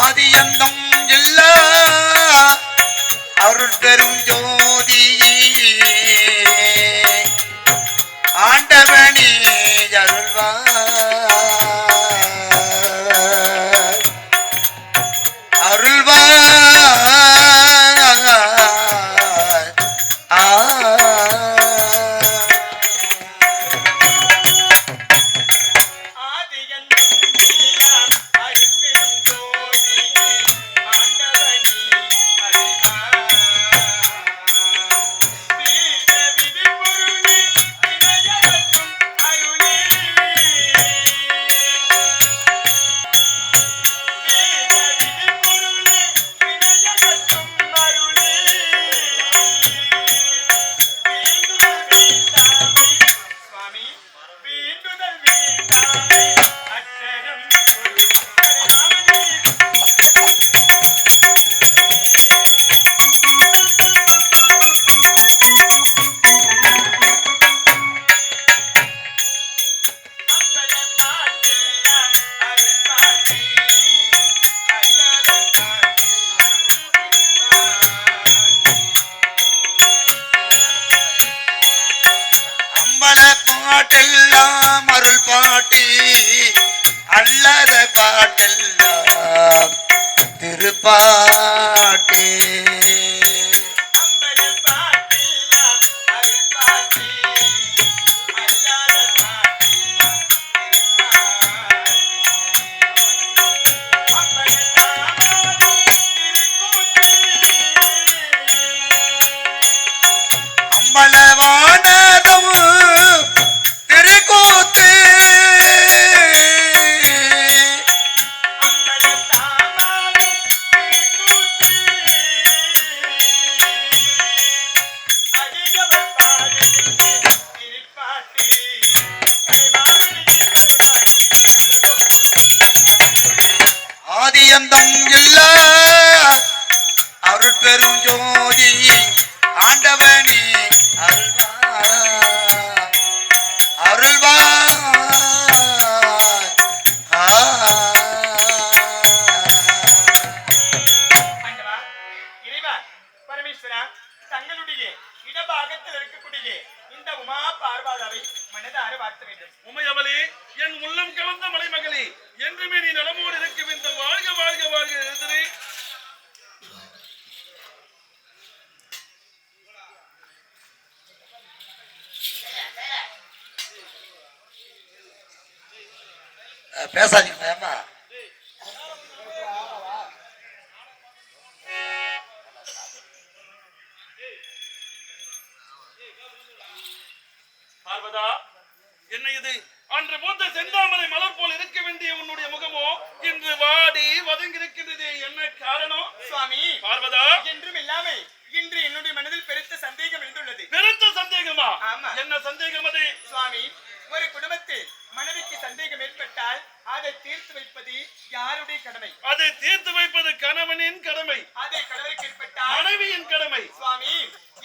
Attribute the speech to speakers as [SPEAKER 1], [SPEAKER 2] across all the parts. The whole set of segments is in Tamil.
[SPEAKER 1] ஆதியந்தம் இல்ல அருட்பெரும் ஜோதி ஆண்டவனே
[SPEAKER 2] அருள் பாட்டு அல்லாத
[SPEAKER 1] பாட்டெல்லாம்
[SPEAKER 2] திருப்பா பரமேஸ்வரா, தங்களுடைய இடபாகத்தில் இருக்கக்கூடிய இந்த உமா பார்வதாவை மனதார வாழ்த்த வேண்டும்.
[SPEAKER 3] உமையவளே என் உள்ளம் கலந்த மலைமகளே என்றுமே நீ நலமோடு இருக்கும் இந்த வாழ்க வாழ்க வாழ்க எழுதுறே
[SPEAKER 1] பேசாதீங்க.
[SPEAKER 3] அதை
[SPEAKER 2] தீர்த்து வைப்பது யாருடைய கடமை?
[SPEAKER 3] அதை தீர்த்து வைப்பது கணவனின் கடமை.
[SPEAKER 2] அதை கணவருக்கு ஏற்பட்டால்
[SPEAKER 3] மனைவியின் கடமை.
[SPEAKER 2] சுவாமி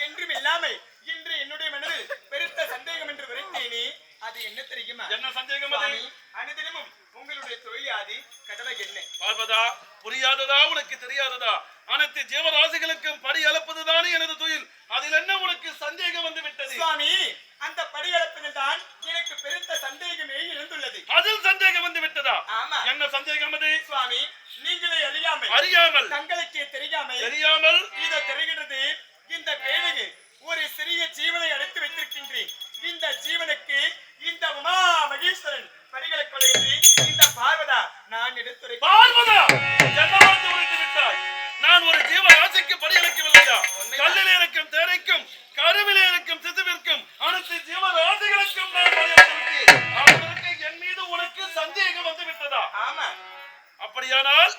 [SPEAKER 2] என்றும் இல்லாமல் இன்று என்னுடைய மனதில் பெருத்த சந்தேகம் என்று விரைத்தேனே அது என்ன தெரியுமா?
[SPEAKER 3] என்ன சந்தேகம்
[SPEAKER 2] அனுதினமும் உங்களுடைய தொழிலாதி கடமை என்ன?
[SPEAKER 3] பார்வதா புரியாததா? உனக்கு தெரியாததா? அனைத்து ஜீவராசிகளுக்கும் படி அளப்பதுதானே எனது தொழில். அதில் என்ன உனக்கு சந்தேகம் வந்து விட்டது?
[SPEAKER 2] சுவாமி அந்த படிகளப்பில் தான் எனக்கு பெருத்த சந்தேகமே எழுந்துள்ளது
[SPEAKER 3] அதில் சந்தேகம் வந்து விட்டதா?
[SPEAKER 2] ஆமா.
[SPEAKER 3] என்ன சந்தேகம் அது?
[SPEAKER 2] சுவாமி நீங்களே அறியாமல்
[SPEAKER 3] அறியாமல்.
[SPEAKER 2] தங்களுக்கே தெரியாமல்
[SPEAKER 3] தெரியாமல்.
[SPEAKER 2] இதோ தெரிகிறது இந்த பேழையில் ஒரு சிறிய ஜீவனை அடைத்து வைத்திருக்கின்றேன். இந்த ஜீவனுக்கு இந்த உமா மகேஸ்வரன் படிகளை கொலையின்றி இந்த பார்வதா நான் எடுத்துரை
[SPEAKER 3] பார்வதா!
[SPEAKER 2] ஆமா.
[SPEAKER 3] அப்படியானால்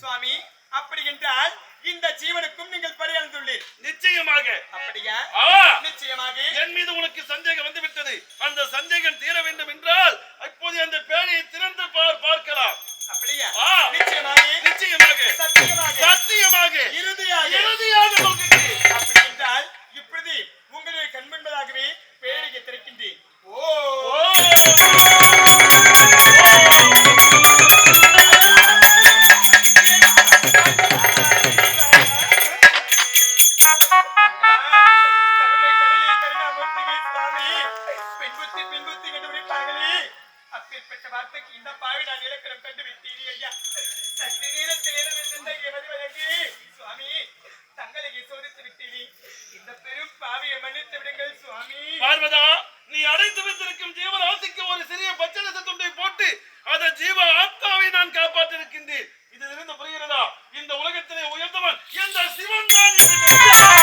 [SPEAKER 2] சுவாமி அப்படி என்றால் இந்த ஜீவனுக்கும் நீங்கள் பரியாழ்ந்துள்ளீர்
[SPEAKER 3] நிச்சயமாக.
[SPEAKER 2] அப்படியா? நிச்சயமாக.
[SPEAKER 3] என் மீது உனக்கு சந்தேகம் வந்து விட்டது அந்த சந்தேகம் தீர வேண்டும் என்றால் இப்போது அந்த பேழையை திறந்து பார்க்கலாம்.
[SPEAKER 2] அப்படியா? நிச்சயமாக.
[SPEAKER 3] நிச்சயமாக.
[SPEAKER 2] சத்தியமாக.
[SPEAKER 3] சத்தியமாக.
[SPEAKER 2] இறுதியாக.
[SPEAKER 3] இறுதியாக
[SPEAKER 2] அப்படி என்றால் இப்பொழுது உங்களுடைய கண்மண்பதாகவே பேழையை திறக்கின்றேன். ஓ. பெற்ற இந்த பெரும் பாவியை மன்னித்து சுவாமி.
[SPEAKER 3] பார்வதா நீ அடைத்து வைத்திருக்கும் ஜீவராசிக்கு ஒரு சிறிய பச்சரச துண்டை போட்டு அந்த ஜீவ ஆத்மாவை நான் காப்பாற்றிருக்கின்றேன் இதிலிருந்து புரிகிறதா? இந்த உலகத்திலே உயர்ந்தவன் எந்த சிவன் தான்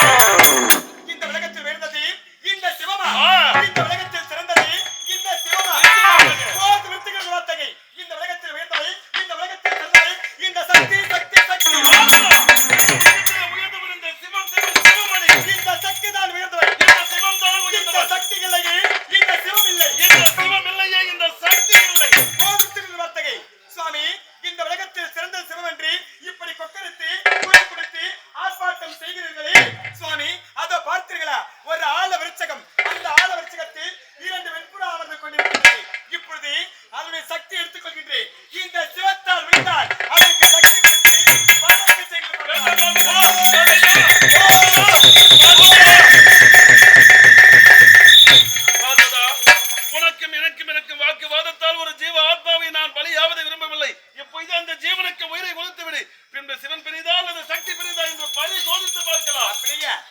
[SPEAKER 2] சக்தி எடுத்துக்கொள்கின்றேன்.